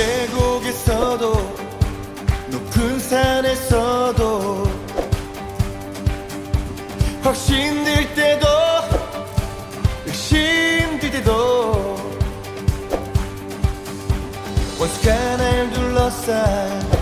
계곡에서도 높은 산에서도 확신들 때도 의심들 때도 원수가 날 둘러싼